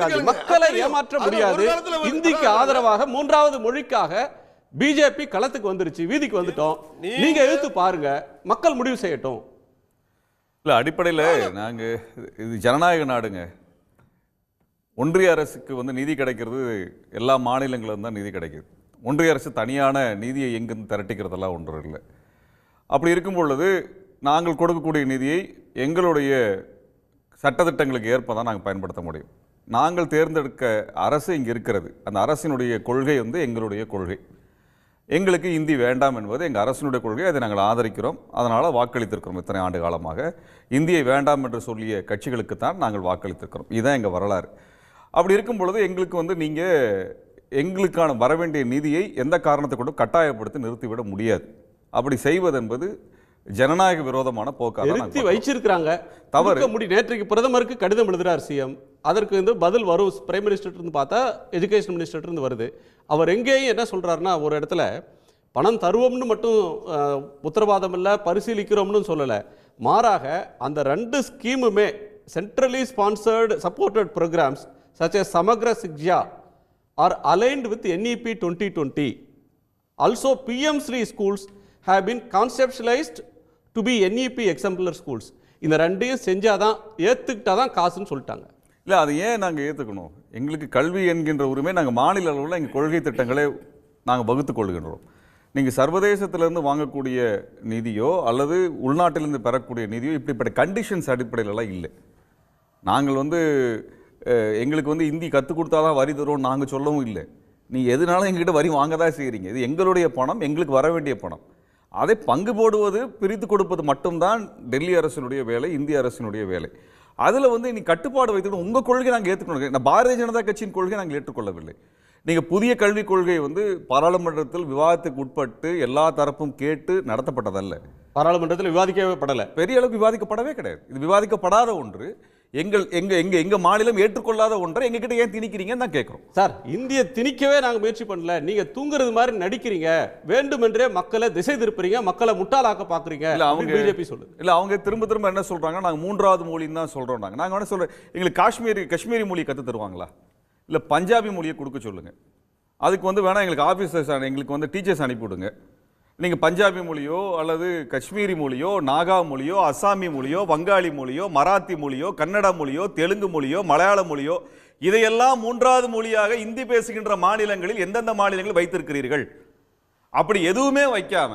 காந்தி மக்களை ஏமாற்ற முடியாது. இந்திக்கு ஆதரவாக மூன்றாவது மொழிக்காக பிஜேபி களத்துக்கு வந்துருச்சு வீதிக்கு வந்துட்டோம். நீங்க எதிர்த்து பாருங்க. மக்கள் முடிவு செய்யட்டும். இல்ல அடிப்படையில நாங்க இது ஜனநாயக நாடுங்க. ஒன்றிய அரசுக்கு வந்து நிதி கிடைக்கிறது எல்லா மாநிலங்களும் தான் நிதி கிடைக்குது. ஒன்றிய அரசு தனியான நிதியை எங்கிருந்து திரட்டிக்கிறதெல்லாம் ஒன்று இல்லை. அப்படி இருக்கும் பொழுது நாங்கள் கொடுக்கக்கூடிய நிதியை எங்களுடைய சட்டத்திட்டங்களுக்கு ஏற்ப தான் நாங்கள் பயன்படுத்த முடியும். நாங்கள் தேர்ந்தெடுக்க அரசு இங்கே இருக்கிறது. அந்த அரசினுடைய கொள்கை வந்து எங்களுடைய கொள்கை. எங்களுக்கு இந்தி வேண்டாம் என்பது எங்கள் அரசினுடைய கொள்கை. அதை நாங்கள் ஆதரிக்கிறோம். அதனால் வாக்களித்திருக்கிறோம் இத்தனை ஆண்டு காலமாக. இந்தியை வேண்டாம் என்று சொல்லிய கட்சிகளுக்கு தான் நாங்கள் வாக்களித்திருக்கிறோம். இதுதான் எங்கள் வரலாறு. அப்படி இருக்கும் பொழுது எங்களுக்கு வந்து நீங்கள் எங்களுக்கான வர வேண்டிய நிதியை எந்த காரணத்தை கொண்டும் கட்டாயப்படுத்தி நிறுத்திவிட முடியாது. அப்படி செய்வதென்பது ஜனநாயக விரோதமான போக்காக நிறுத்தி வச்சிருக்கிறாங்க. தவறு. முடி நேற்றைக்கு பிரதமருக்கு கடிதம் எழுதுறார் சிஎம். அதற்கு வந்து பதில் வரும். பிரைம் மினிஸ்டர் இருந்து பார்த்தா எஜுகேஷன் மினிஸ்டர் இருந்து வருது. அவர் எங்கேயும் என்ன சொல்றாருன்னா ஒரு இடத்துல பணம் தருவோம்னு மட்டும் உத்தரவாதம் இல்லை பரிசீலிக்கிறோம்னு சொல்லலை. மாறாக அந்த ரெண்டு ஸ்கீமுமே centrally sponsored supported programs such as Samagra Shiksha are aligned with NEP twenty twenty Also, PM Sri schools have been conceptualized to be NEP exemplar schools இந்த ரெண்டையும் செஞ்சால் தான் ஏற்றுக்கிட்டா தான் காசுன்னு சொல்லிட்டாங்க. இல்லை அதை ஏன் நாங்கள் ஏற்றுக்கணும் எங்களுக்கு கல்வி என்கின்ற உரிமை நாங்கள் மாநில அளவில் எங்கள் கொள்கை திட்டங்களை நாங்கள் வகுத்து கொள்கின்றோம். நீங்கள் சர்வதேசத்திலேருந்து வாங்கக்கூடிய நிதியோ அல்லது உள்நாட்டிலிருந்து பெறக்கூடிய நிதியோ இப்படிப்பட்ட கண்டிஷன்ஸ் அடிப்படையிலலாம் இல்லை. நாங்கள் வந்து எங்களுக்கு வந்து இந்தி கற்றுக் கொடுத்தா தான் வரி தருவோம் நாங்கள் சொல்லவும் இல்லை. நீ எதுனாலும் எங்ககிட்ட வரி வாங்க தான் செய்கிறீங்க இது எங்களுடைய பணம் எங்களுக்கு வர வேண்டிய பணம். அதை பங்கு போடுவது பிரித்து கொடுப்பது மட்டும்தான் டெல்லி அரசினுடைய வேலை இந்திய அரசினுடைய வேலை. அதில் வந்து நீ கட்டுப்பாடு வைத்துட்டு உங்கள் கொள்கை நாங்கள் ஏற்றுக்கணும் நான் பாரதிய ஜனதா கட்சியின் கொள்கை நாங்கள் ஏற்றுக்கொள்ளவில்லை. நீங்கள் புதிய கல்விக் கொள்கை வந்து பாராளுமன்றத்தில் விவாதத்துக்கு உட்பட்டு எல்லா தரப்பும் கேட்டு நடத்தப்பட்டதல்ல. பாராளுமன்றத்தில் விவாதிக்கவே படலை. பெரிய அளவுக்கு விவாதிக்கப்படவே கிடையாது. இது விவாதிக்கப்படாத ஒன்று. எங்கள் எங்க எங்க எங்க மாநிலம் ஏற்றுக்கொள்ளாத ஒன்றை எங்ககிட்ட ஏன் திணிக்கிறீங்கன்னு தான் கேட்குறோம். சார் இந்திய திணிக்கவே நாங்க முயற்சி பண்ணல. நீங்க தூங்குறது மாதிரி நடிக்கிறீங்க. வேண்டுமென்றே மக்களை திசை திருப்புறீங்க மக்களை முட்டாளாக்க பாக்குறீங்க இல்ல, அவங்க- பிஜேபி சொல்லுது. இல்ல அவங்க திரும்ப திரும்ப என்ன சொல்றாங்க நாங்க மூன்றாவது மொழின்னு தான் சொல்றோம் நாங்க. நாங்க என்ன சொல்றோம் எங்களுக்கு காஷ்மீரி காஷ்மீரி மொழியை கத்து தருவாங்களா? இல்ல பஞ்சாபி மொழியை கொடுக்க சொல்லுங்க. அதுக்கு வந்து வேணா எங்களுக்கு ஆபீசர்ஸ் எங்களுக்கு வந்து டீச்சர்ஸ் அனுப்பிவிடுங்க நீங்கள் பஞ்சாபி மொழியோ அல்லது காஷ்மீரி மொழியோ நாகா மொழியோ அசாமி மொழியோ வங்காளி மொழியோ மராத்தி மொழியோ கன்னட மொழியோ தெலுங்கு மொழியோ மலையாள மொழியோ இதையெல்லாம் மூன்றாவது மொழியாக இந்தி பேசுகின்ற மாநிலங்களில் எந்தெந்த மாநிலங்களில் வைத்திருக்கிறீர்கள்? அப்படி எதுவுமே வைக்காம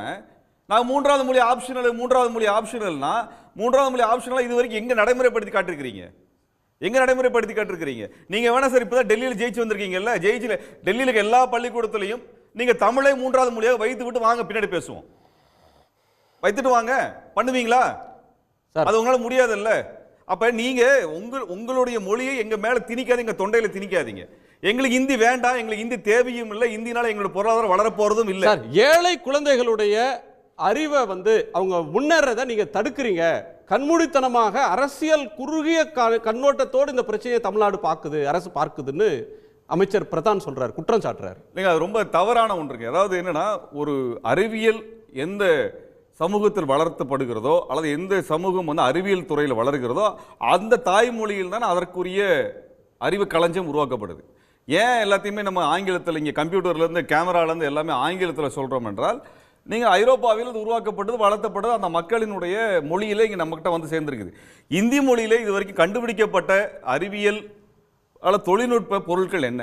நான் மூன்றாவது மொழி ஆப்ஷனல் மூன்றாவது மொழி ஆப்ஷனல்னா மூன்றாவது மொழி ஆப்ஷனலாக இது வரைக்கும் எங்கே நடைமுறைப்படுத்தி காட்டிருக்கிறீங்க? எங்கே நடைமுறைப்படுத்தி காட்டிருக்கிறீங்க? நீங்கள் வேணா சார் இப்பதான் டெல்லியில் ஜெயிச்சு வந்திருக்கீங்கல்ல? ஜெயிச்சுல டெல்லியில் எல்லா பள்ளிக்கூடத்துலையும் நீங்க தமிழை மூன்றாவது மொழியாக வைத்து விட்டு வாங்க பின்னாடி பேசுவோம். வைத்துட்டு வாங்க. பண்ணுவீங்களா? சார். அது உங்களால முடியாதுல்ல. அப்ப நீங்க உங்க உங்களுடைய மொழியை எங்க மேல திணிக்காதீங்க தொண்டையில திணிக்காதீங்க. எங்களுக்கு இந்தி வேண்டாம் எங்களுக்கு இந்தி தேவையும் இல்லை இந்தினால எங்களோட பொருளாதாரம் வளர போறதும் இல்லை ஏழை குழந்தைகளுடைய அறிவை வந்து அவங்க முன்னேறதை நீங்க தடுக்கிறீங்க. கண்மூடித்தனமாக அரசியல் குறுகிய கண்ணோட்டத்தோடு இந்த பிரச்சனையை தமிழ்நாடு பார்க்குது அரசு பார்க்குதுன்னு அமைச்சர் பிரதான் சொல்றாரு குற்றம் சாட்டுறாரு. இல்லைங்க அது ரொம்ப தவறான ஒன்றுங்க அதாவது என்னன்னா ஒரு அறிவியல் எந்த சமூகத்தில் வளர்த்தப்படுகிறதோ அல்லது எந்த சமூகம் வந்து அறிவியல் துறையில் வளர்கிறதோ அந்த தாய்மொழியில் தான் அதற்குரிய அறிவு களஞ்சியம் உருவாக்கப்படுது. ஏன் எல்லாத்தையுமே நம்ம ஆங்கிலத்தில் இங்கே கம்ப்யூட்டர்லேருந்து கேமராலேருந்து எல்லாமே ஆங்கிலத்தில் சொல்கிறோம் என்றால் நீங்கள் ஐரோப்பாவில் இது உருவாக்கப்பட்டது வளர்த்தப்பட்டது அந்த மக்களினுடைய மொழியிலே இங்கே நம்மக்கிட்ட வந்து சேர்ந்துருக்குது. இந்தி மொழியிலே இது வரைக்கும் கண்டுபிடிக்கப்பட்ட அறிவியல் அல்ல தொழில்நுட்ப பொருட்கள் என்ன?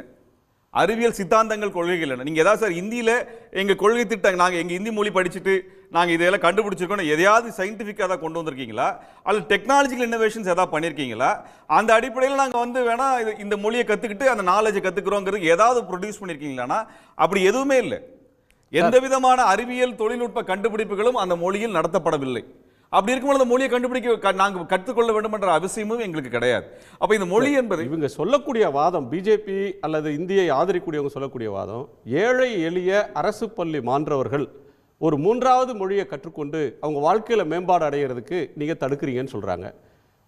அறிவியல் சித்தாந்தங்கள் கொள்கைகள் என்ன? நீங்கள் ஏதாவது சார் இந்தியில் எங்கள் கொள்கை திட்டம் நாங்கள் எங்கள் இந்தி மொழி படிச்சுட்டு நாங்கள் இதெல்லாம் கண்டுபிடிச்சிருக்கோம் எதையாவது சயின்டிஃபிக்காக தான் கொண்டு வந்திருக்கீங்களா? அல்லது டெக்னாலஜிக்கல் இன்னோவேஷன்ஸ் எதாவது பண்ணியிருக்கீங்களா அந்த அடிப்படையில் நாங்கள் வந்து வேணா இது இந்த மொழியை கற்றுக்கிட்டு அந்த நாலேஜை கற்றுக்குறோங்கிறது ஏதாவது ப்ரொடியூஸ் பண்ணியிருக்கீங்களான்னா அப்படி எதுவுமே இல்லை. எந்த விதமான அறிவியல் தொழில்நுட்ப கண்டுபிடிப்புகளும் அந்த மொழியில் நடத்தப்படவில்லை. அப்படி இருக்கும்போது அந்த மொழியை கண்டுபிடிக்க க- நாங்க கற்றுக்கொள்ள வேண்டும் என்ற அவசியமும் எங்களுக்கு கிடையாது. அப்ப இந்த மொழி என்பது இவங்க சொல்லக்கூடிய வாதம் பிஜேபி அல்லது இந்தியை ஆதரிக்கூடியவங்க சொல்லக்கூடிய வாதம் ஏழை எளிய அரசு பள்ளி மாணவர்கள் ஒரு மூன்றாவது மொழியை கற்றுக்கொண்டு அவங்க வாழ்க்கையில மேம்பாடு அடைகிறதுக்கு நீங்க தடுக்கிறீங்கன்னு சொல்றாங்க.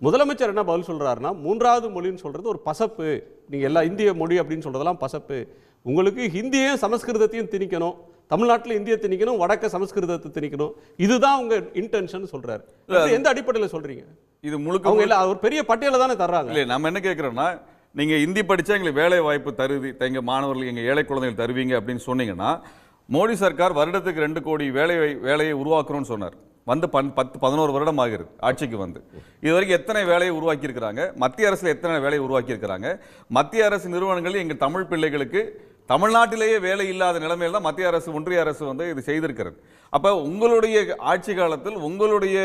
முதலமைச்சர் என்ன பதில் சொல்றாருன்னா மூன்றாவது மொழின்னு சொல்றது ஒரு பசப்பு. நீங்க எல்லா இந்திய மொழி அப்படின்னு சொல்றதெல்லாம் பசப்பு. உங்களுக்கு ஹிந்தியையும் சமஸ்கிருதத்தையும் திணிக்கணும். தமிழ்நாட்டில் இந்திய திணிக்கணும் வடக்க சமஸ்கிருதத்தை திணிக்கணும். இதுதான் உங்க இன்டென்ஷன் சொல்றாரு. எந்த அடிப்படையில் சொல்றீங்க? இது முழுக்க அவங்க இல்ல ஒரு பெரிய பட்டியலை தானே தர்றாங்க. இல்லை நம்ம என்ன கேட்குறோம்னா நீங்க ஹிந்தி படிச்சா எங்களுக்கு வேலை வாய்ப்பு தருது எங்க மாணவர்கள் எங்க ஏழை குழந்தைகள் தருவீங்க அப்படின்னு சொன்னீங்கன்னா மோடி சர்க்கார் வருடத்துக்கு ரெண்டு கோடி வேலை வேலையை உருவாக்குறோம்னு சொன்னார். வந்து பன் பத்து பதினோரு வருடம் ஆகிறது ஆட்சிக்கு வந்து. இது வரைக்கும் எத்தனை வேலையை உருவாக்கி இருக்கிறாங்க மத்திய அரசுல எத்தனை வேலையை உருவாக்கி இருக்கிறாங்க மத்திய அரசு நிறுவனங்கள் எங்கள் தமிழ் பிள்ளைகளுக்கு தமிழ்நாட்டிலேயே வேலை இல்லாத நிலைமையில் தான் மத்திய அரசு ஒன்றிய அரசு வந்து இது செய்திருக்கிறது. அப்போ உங்களுடைய ஆட்சி காலத்தில் உங்களுடைய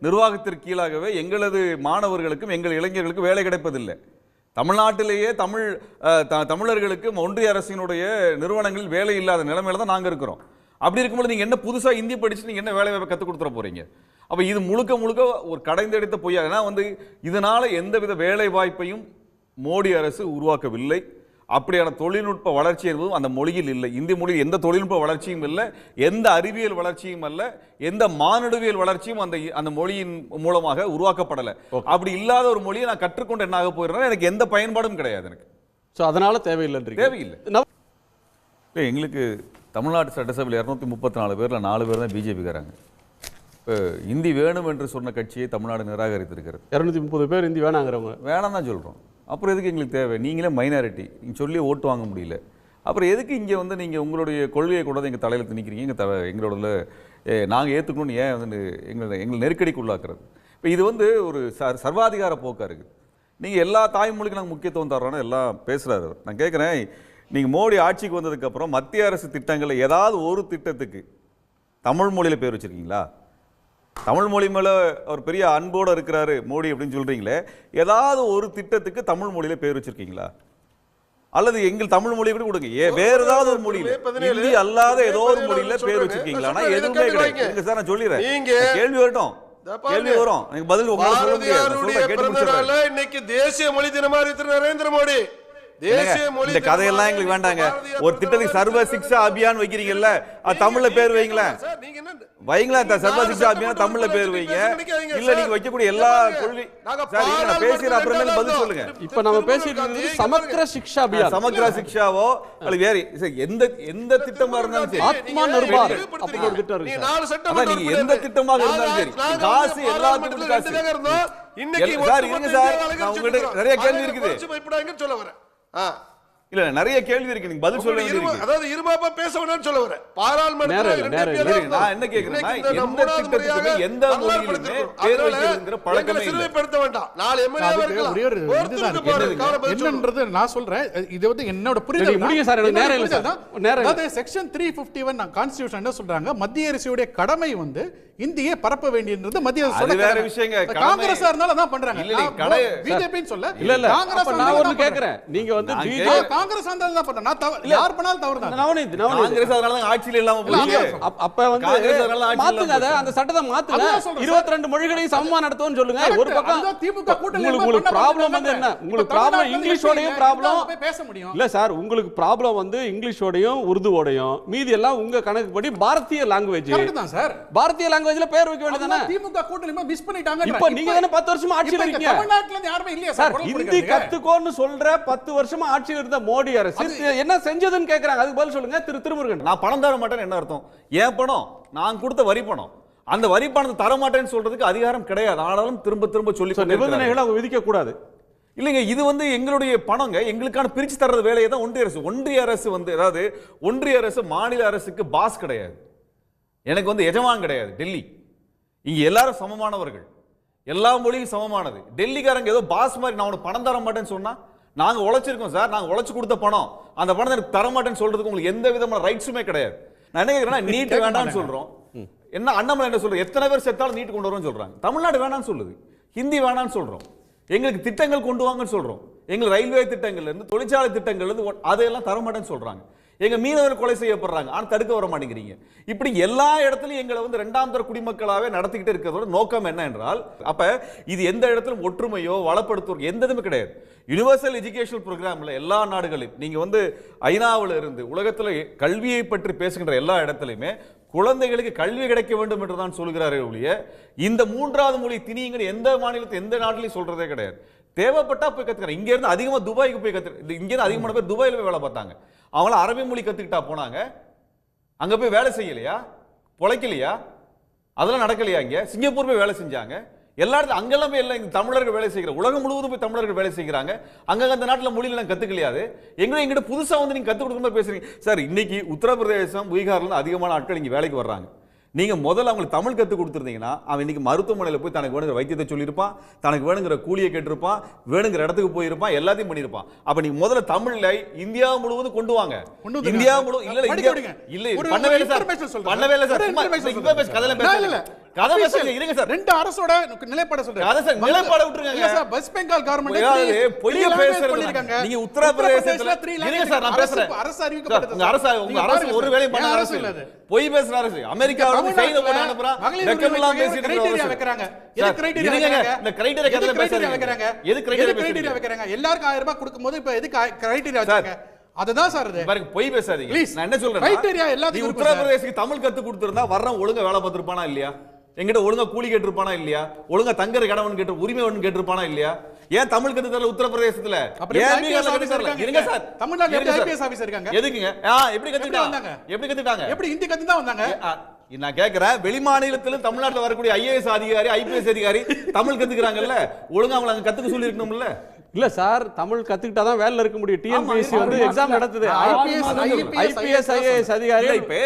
நிர்வாகத்திற்கு கீழாகவே எங்களது மாணவர்களுக்கும் எங்கள் இளைஞர்களுக்கும் வேலை கிடைப்பதில்லை. தமிழ்நாட்டிலேயே தமிழ் த- தமிழர்களுக்கு ஒன்றிய அரசினுடைய நிறுவனங்களில் வேலை இல்லாத நிலைமையில தான் நாங்கள் இருக்கிறோம். அப்படி இருக்கும்போது நீங்கள் என்ன புதுசாக ஹிந்தி படிச்சு நீங்கள் என்ன வேலை வாய்ப்பை கற்றுக் கொடுத்துட போகிறீங்க அப்போ இது முழுக்க முழுக்க ஒரு கடைந்தெடுத்த பொய்யா? ஏன்னா வந்து இதனால் எந்தவித வேலை வாய்ப்பையும் மோடி அரசு உருவாக்கவில்லை. அப்படியான தொழில்நுட்ப வளர்ச்சி என்பதும் அந்த மொழியில் இல்லை. இந்தி மொழியில் எந்த தொழில்நுட்ப வளர்ச்சியும் இல்லை எந்த அறிவியல் வளர்ச்சியும் அல்ல எந்த மானுடவியல் வளர்ச்சியும் அந்த அந்த மொழியின் மூலமாக உருவாக்கப்படலை. அப்படி இல்லாத ஒரு மொழியை நான் கற்றுக்கொண்டு என்ன ஆக போயிருந்தா எனக்கு எந்த பயன்பாடும் கிடையாது எனக்கு. ஸோ அதனால தேவையில்லைன்றீங்க தேவையில்லை. நவ- இல்லை எங்களுக்கு தமிழ்நாட்டு சட்டசபையில் இரநூத்தி முப்பத்தி நாலு பேரில் நாலு பேர் தான் பிஜேபிக்காரங்க. இப்போ இந்தி வேணும் என்று சொன்ன கட்சியை தமிழ்நாடு நிராகரித்திருக்கிறது. இருநூத்தி முப்பது பேர் இந்தி வேணாங்கிறவங்க. வேணாம் தான் சொல்கிறோம் அப்புறம் எதுக்கு எங்களுக்கு தேவை? நீங்களே மைனாரிட்டி நீங்கள் சொல்லி ஓட்டு வாங்க முடியல. அப்புறம் எதுக்கு இங்கே வந்து நீங்கள் உங்களுடைய கொள்கையை கூட எங்கள் தலையில் திணிக்கிறீங்க? எங்கள் தவ எங்களோட நாங்கள் ஏற்றுக்கணும்னு ஏன் வந்து எங்களை எங்களை நெருக்கடிக்கு உள்ளாக்குறது இப்போ இது வந்து ஒரு ச சர்வாதிகார போக்காக இருக்குது. நீங்கள் எல்லா தாய்மொழிக்கும் நாங்கள் முக்கியத்துவம் தர்றோன்னு எல்லாம் பேசுகிறாரு நான் கேட்குறேன் நீங்கள் மோடி ஆட்சிக்கு வந்ததுக்கப்புறம் மத்திய அரசு திட்டங்களில் ஏதாவது ஒரு திட்டத்துக்கு தமிழ் மொழியில் பேர் வச்சிருக்கீங்களா? தமிழ் மொழி மேல அவர் பெரிய அன்போட இருக்கிறாரு மோடி அப்படின்னு சொல்றீங்களே ஏதாவது ஒரு திட்டத்துக்கு தமிழ் மொழியில பேர் வச்சிருக்கீங்களா? அல்லது எங்கள் தமிழ் மொழி கூட கொடுங்க. ஏ வேற ஏதாவது ஒரு மொழியில. ஹிந்தி அல்லாத ஏதோ ஒரு மொழியில பேர். வச்சிருக்கீங்களா? எதுவுமே கிடையாது. சார் நான் சொல்லிடுறேன். கேள்வி வரட்டும். கேள்வி வரும். எனக்கு பதில் சொல்ல முடியாது. நாள்ல இன்னைக்கு தேசிய மொழி தினமா இருக்கிற நரேந்திர மோடி. இந்த கதையெல்லாம் எங்களுக்கு வேண்டாங்க. ஒரு திட்டத்துக்கு சர்வ சிக்ஷா அபியான் வைக்கிறீங்கல்ல அது தமிழ்ல பேர் வைங்களேன். த- சர்வ சிக்ஷா அபியான் தமிழ்ல பேர் வைங்க. இல்ல. நீங்க வைக்கக்கூடிய எல்லா கொள்கை சார் நான் பேசுறேன் அப்புறம் பதில் சொல்லுங்க? இப்ப நம்ம பேசிட்டு இங்க சமக்கிர. சிக்ஷா அபியான். சமக்ரா சிக்ஷாவோ? அல்லது வேற எந்த எந்த திட்டமா இருந்தாலும் சரி. ஆத்மா நிர்பார். அப்படி ஒரு திட்டம் இருக்கு நீங்க. எந்த திட்டமாக இருந்தாலும் சரி. காசு எல்லாத்துக்கும் பாராளுமன்றத்துல காசு. இன்னைக்கு சார், இருங்க சார். நிறைய கேள்வி இருக்குது. சொல்ல வரேன் Ah, இல்ல நிறைய கேள்வி இருக்கு நீங்க பதில் சொல்ல அதாவது இருமாப்பா பேச வேணாம்னு சொல்ல வரேன் பாராளுமன்றத்துல நேரம் இல்ல, ரெண்டு நேரம் பேர் இல்ல. தான் இருங்க, நான் என்ன இந்த எந்த திட்டத்துக்குமே எந்த மொழியிலுமே. பேர் வைக்கிறதுங்கிற பழக்கமே. சிறுமைப்படுத்த வேண்டாம் நாலு எம்எல்ஏ. என்னன்றது நான் சொல்றேன் இது வந்து என்னோட புரிதல் முடிங்க சார், நேரம் இல்லை சார். நேரம். அதாவது section three fifty one constitution என்ன சொல்றாங்க மத்திய அரசுடைய கடமை வந்து இந்தியை பரப்ப வேண்டியது மத்திய அரசோட அது வேற. விஷயங்க. காங்கிரஸா இருந்தாலும் அதான் பண்றாங்க இல்ல, இல்ல, கடை- பிஜேபின்னு சொல்ல இல்ல இல்ல காங்கிரஸ் நான் அதான் கேக்குறேன் நீங்க வந்து நான் பிஜேபி. காங்கிரஸ் பண்றேன் நான் தவறு யார் பண்ணாலும் தவறு தான் நவநீத் நவநீத். காங்கிரஸ் அதனால தான் ஆட்சியில இல்லாம போச்சு. அப்- அப்ப வந்து காங்கிரஸ் அதனால ஆட்சியில மாத்துங்க அதை. அந்த சட்டத்தை மாத்துங்க. அதுதான் சொல்றேன் சார். இருபத்தி ரெண்டு மொழிகளையும் சமமா நடத்துவோம்னு சொல்லுங்க. ஒரு பக்கம் திமுக கூட்டணியில உங்களுக்கு பண்ண ப்ராப்ளம் வந்து. என்ன? உங்களுக்கு ப்ராப்ளம் இங்கிலீஷோடையும் ப்ராப்ளம் பேச முடியும். இல்ல சார் உங்களுக்கு ப்ராப்ளம் வந்து இங்கிலீஷோடையும் உருதுவோடையும் மீதி எல்லாம் உங்க கணக்குப்படி பாரதிய லாங்குவேஜ் கரெக்ட் தான் சார். பாரதிய லாங்குவேஜ்ல பேர் வைக்க வேண்டியதானே திமுக கூட்டணி மிஸ் பண்ணிட்டாங்க இப்ப நீங்க தானே பத்து வருஷமா ஆட்சியில இருக்கீங்க? தமிழ்நாட்டுல இருந்து யாருமே இல்லையா சார்? ஹிந்தி? கத்துக்கோன்னு சொல்ற பத்து வருஷமா ஆட்சியில் இருந்த மோடி அரசு என்ன செஞ்சதுன்னு கேக்குறாங்க. அதுக்கு பதில் சொல்லுங்க. திரு திருமுருகன். நான் பணம் தர மாட்டேன்னு என்ன அர்த்தம்? ஏன் பணம்? நான் கொடுத்த வரி பணம். அந்த வரி பணத்தை தர மாட்டேன்னு சொல்றதுக்கு அதிகாரம் கிடையாது. ஆனாலும் திரும்ப திரும்ப சொல்லி. நிபந்தனைகளை அவங்க விதிக்க கூடாது இல்லைங்க இது வந்து எங்களுடைய பணங்க. எங்களுக்கான பிரிச்சு தர்றது வேலையை தான் ஒன்றிய அரசு. ஒன்றிய அரசு வந்து அதாவது ஒன்றிய அரசு மாநில அரசுக்கு பாஸ் கிடையாது. எனக்கு வந்து எஜமான் கிடையாது. டெல்லி. இங்க எல்லாரும் சமமானவர்கள். எல்லா மொழியும் சமமானது. டெல்லிக்காரங்க ஏதோ பாஸ் மாதிரி நான் உனக்கு பணம் தர மாட்டேன்னு சொன்னா நாங்க உழைச்சிருக்கோம் சார். நாங்க உழைச்சு கொடுத்த பணம். அந்த பணத்தை எனக்கு தர மாட்டேன்னு சொல்றதுக்கு உங்களுக்கு எந்த விதமான ரைட்ஸுமே கிடையாது. நான் என்ன கேட்கிறேன்னா நீட் வேண்டாம்னு சொல்றோம். என்ன அண்ணாமலை என்ன சொல்றோம் எத்தனை பேர் செத்தாலும் நீட் கொண்டு வரும்னு சொல்றாங்க. தமிழ்நாடு வேணாம்னு சொல்லுது. ஹிந்தி வேணாம்னு சொல்றோம். எங்களுக்கு திட்டங்கள் கொண்டு வாங்கன்னு சொல்றோம். எங்களுக்கு ரயில்வே திட்டங்கள்ல இருந்து தொழிற்சாலை திட்டங்கள்ல இருந்து ஒ- அதையெல்லாம் தர மாட்டேன்னு சொல்றாங்க. எங்க மீனவர் கொலை செய்யப்படுறாங்க. ஆனால் தடுக்க வர மாட்டேங்கிறீங்க. இப்படி எல்லா இடத்துலையும் எங்களை வந்து ரெண்டாம் தர குடிமக்களாகவே நடத்திக்கிட்டு இருக்கிறதோட நோக்கம் என்ன என்றால் அப்போ இது எந்த இடத்திலும் ஒற்றுமையோ வளப்படுத்துவோம் எந்த இதுவுமே கிடையாது. யூனிவர்சல் எஜுகேஷனல் ப்ரோக்ராமில் எல்லா நாடுகளையும் நீங்கள் வந்து ஐநாவில் இருந்து உலகத்தில் கல்வியை பற்றி பேசுகின்ற எல்லா இடத்துலையுமே குழந்தைகளுக்கு கல்வி கிடைக்க வேண்டும் என்று தான் சொல்கிறாரே ஒழிய இந்த மூன்றாவது மொழி திணிங்கன்னு எந்த மாநிலத்தை எந்த நாட்டிலையும் சொல்கிறதே கிடையாது. தேவைப்பட்டா போய் கற்றுக்கிறேன் இங்கேருந்து அதிகமாக துபாய்க்கு போய் கத்து இங்கேருந்து அதிகமான பேர் துபாயில போய் வேலை பார்த்தாங்க. அவங்களாம் அரபி மொழி கற்றுக்கிட்டா போனாங்க. அங்கே போய் வேலை செய்யலையா? பொழைக்கலையா? அதெல்லாம் நடக்கலையா இங்கே? சிங்கப்பூர் போய் வேலை செஞ்சாங்க. எல்லா இடத்துல அங்கெல்லாம் போய் எல்லாம் இங்கே தமிழர்கள் வேலை செய்கிற உலகம் முழுவதும் போய் தமிழர்கள் வேலை செய்கிறாங்க அங்கே அந்த நாட்டில் மொழியெல்லாம் கற்றுக்கலையாது எங்களும் எங்கிட்ட புதுசாக வந்து நீங்கள் கற்றுக் கொடுக்கணும் பேசுகிறீங்க சார் இன்னைக்கு உத்தரப்பிரதேசம் பீகார்ல அதிகமான ஆட்கள் இங்கே வேலைக்கு வர்றாங்க. நீங்க முதல்ல அவங்களுக்கு தமிழ் கத்து கொடுத்துருந்தீங்கன்னா அவன் இன்னைக்கு மருத்துவமனையில போய் தனக்கு வேணுங்கிற வைத்தியத்தை சொல்லியிருப்பான் தனக்கு வேணுங்கிற கூலியை கேட்டிருப்பான் வேணுங்கிற இடத்துக்கு போயிருப்பான் எல்லாத்தையும் பண்ணியிருப்பான். அப்ப நீங்க முதல்ல தமிழ்ல இந்தியா முழுவதும் கொண்டு வாங்க. இந்தியா முழுவதும் இல்ல இல்ல பண்ணவே இல்லை சார். பண்ணவே இல்லை சார். கதையில பேச. கதை Official. இருங்க சார் ரெண்டு அரசோட நிலைப்பாட சொல்றேன் அதான் சார், நிலைப்பாட விட்டுருங்க. இல்ல சார், வெஸ்ட் பெங்கால் கவர்மெண்ட் பொய்ய பண்ணிருக்காங்க நீங்க உத்தரப்பிரதேசத்துல த்ரீ இருங்க சார் நான் பேசுறேன் அரசு அறிவிக்கப்பட்டது உங்க அரசு உங்க அரசு ஒரு வேலையும் பண்ண அரசு இல்ல பொய் பேசுற அரசு செய்த போட்டு அனுப்புறான் மகளிர் வெக்கம் இல்லாம உரிமைக்கு பேசிட்டு வைக்கிறாங்க. எது வைக்கிறாங்க? இந்த எது கதையில criteria பேசாதீங்க. வைக்கிறாங்க? எது எது பேசுறீங்க? வைக்கிறாங்க? எல்லாருக்கும் ஆயிரம் ரூபாய் கொடுக்கும்போது இப்ப எதுக்கு கிரைட்டீரியா வச்சாங்க அதுதான் சார் இது பாருங்க பொய் பேசாதீங்க. நான் என்ன சொல்றேன் சார். உத்தரப்பிரதேசத்துக்கு தமிழ் கத்து கொடுத்திருந்தா வர்றவன் ஒழுங்கா வேலை பார்த்திருப்பானா இல்லையா எங்கிட்ட ஒழுங்கா கூலி கேட்டிருப்பானா இல்லையா? ஒழுங்கா தங்குற கடவன் கேட்டு உரிமை ஒன்று கேட்டிருப்பானா இல்லையா? ஏன் தமிழ் கத்து தரல உத்தரப்பிரதேசத்துல? இருங்க சார். தமிழ்நாட்டுல எப்படி. IPS ஆபீசர் இருக்காங்க? எதுக்குங்க? எப்படி கத்துக்கிட்டாங்க? எப்படி கத்துக்கிட்டாங்க? எப்படி ஹிந்தி கத்து தான் வந்தாங்க நான் கேக்குறேன். வெளி மாநிலத்திலும் தமிழ்நாட்டுல வரக்கூடிய ஐஏஎஸ் அதிகாரி ஐபிஎஸ் அதிகாரி தமிழ் கத்துக்கிறாங்கல்ல? ஒழுங்கா அவங்களை கத்துக்க சொல்லி இருக்கணும்ல இல்ல சார் தமிழ் கத்துக்கிட்டா தான் வேலைல இருக்க முடியும். டிஎன்பிஎஸ்சி வந்து. எக்ஸாம் நடத்துது. IPS, ஐபிஎஸ் ஐஏஎஸ் அதிகாரி இப்ப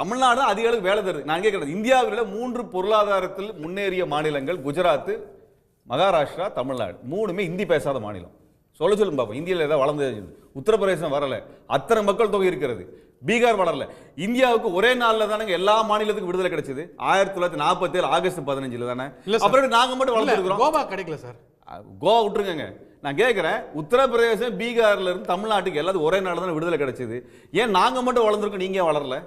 தமிழ்நாடு தான் அதிக அளவுக்கு வேலை தருது. நான் கேட்கறது இந்தியாவில் மூன்று பொருளாதாரத்தில் முன்னேறிய மாநிலங்கள் குஜராத் மகாராஷ்டிரா தமிழ்நாடு. மூணுமே இந்தி பேசாத மாநிலம். சொல்ல சொல்லுங்க பாப்போம். இந்தியாவில் ஏதாவது வளர்ந்து பிரதேசம் வரல. அத்தனை மக்கள் தொகை இருக்கிறது. பீகார் வளரல. இந்தியாவுக்கு ஒரே நாள்ல தானங்க எல்லா மாநிலத்துக்கும் விடுதலை கிடைச்சது. ஆயிரத்தி தொள்ளாயிரத்தி நாற்பத்தி ஏழு ஆகஸ்ட் பதினஞ்சுல தானே. அப்புறம் நாங்க மட்டும் வளர்ந்துருக்கிறோம். கோவா கிடைக்கல சார். கோவா விட்டுருங்க நான் கேட்கிறேன் உத்தரப்பிரதேசம் பீகார்ல இருந்து தமிழ்நாட்டுக்கு எல்லாத்துக்கும் ஒரே நாள் தானே விடுதலை கிடைச்சது. ஏன் நாங்க மட்டும் வளர்ந்துருக்கோம் நீங்க வளரல?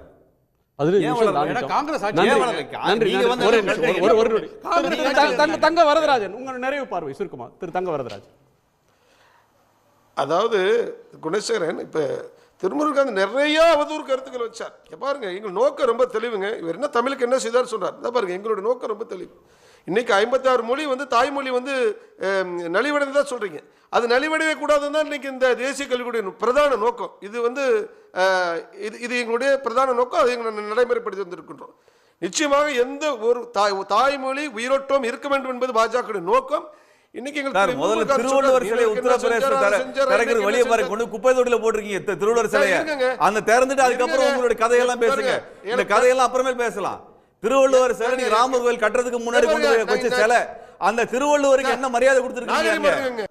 தங்க- வரதராஜன். உங்க நிறைவு பார்வை சுருக்கமா. திரு தங்க வரதராஜன். அதாவது குணசேகரன் இப்போ திருமுருகாந்த் நிறைய அவதூறு கருத்துக்கள் வச்சார். பாருங்க எங்கள் நோக்கம் ரொம்ப தெளிவுங்க. இவர் என்ன தமிழுக்கு என்ன செய்தார் சொன்னார் பாருங்க எங்களோட நோக்கம் ரொம்ப தெளிவு. இன்னைக்கு ஐம்பத்தாறு மொழி வந்து தாய்மொழி வந்து அஹ், நலிவடைந்ததா சொல்றீங்க. அது நலிவடையவே கூடாதுன்னு தான் இன்னைக்கு இந்த தேசிய கல்வியுடைய பிரதான நோக்கம். இது வந்து இது இது எங்களுடைய பிரதான நோக்கம் அதை எங்களை நடைமுறைப்படுத்தி வந்திருக்கின்றோம். நிச்சயமாக எந்த ஒரு தாய் தாய்மொழி உயிரோட்டம் இருக்க வேண்டும் என்பது பாஜக நோக்கம். முதல்ல திருவள்ளுவர் சிலை இவருக்கு என்ன உத்தரப்பிரதேச செஞ்சாரா, தர செஞ்சாரா, திறக்கிறது இன்னைக்கு வெளியே பாருங்க கொண்டு குப்பை தொட்டில போட்டிருக்கீங்க திருவள்ளுவர் சிலைய. அந்த திறந்துட்டு அதுக்கப்புறம். உங்களுடைய கதையெல்லாம் பேசுங்க. இந்த கதையெல்லாம் அப்புறமேல் பேசலாம். திருவள்ளுவர் சிலை நீங்க ராமர் கோயில் கட்டுறதுக்கு முன்னாடி கொண்டு போய் வச்ச சிலை. அந்த திருவள்ளுவருக்கு என்ன மரியாதை கொடுத்துருக்கீங்க.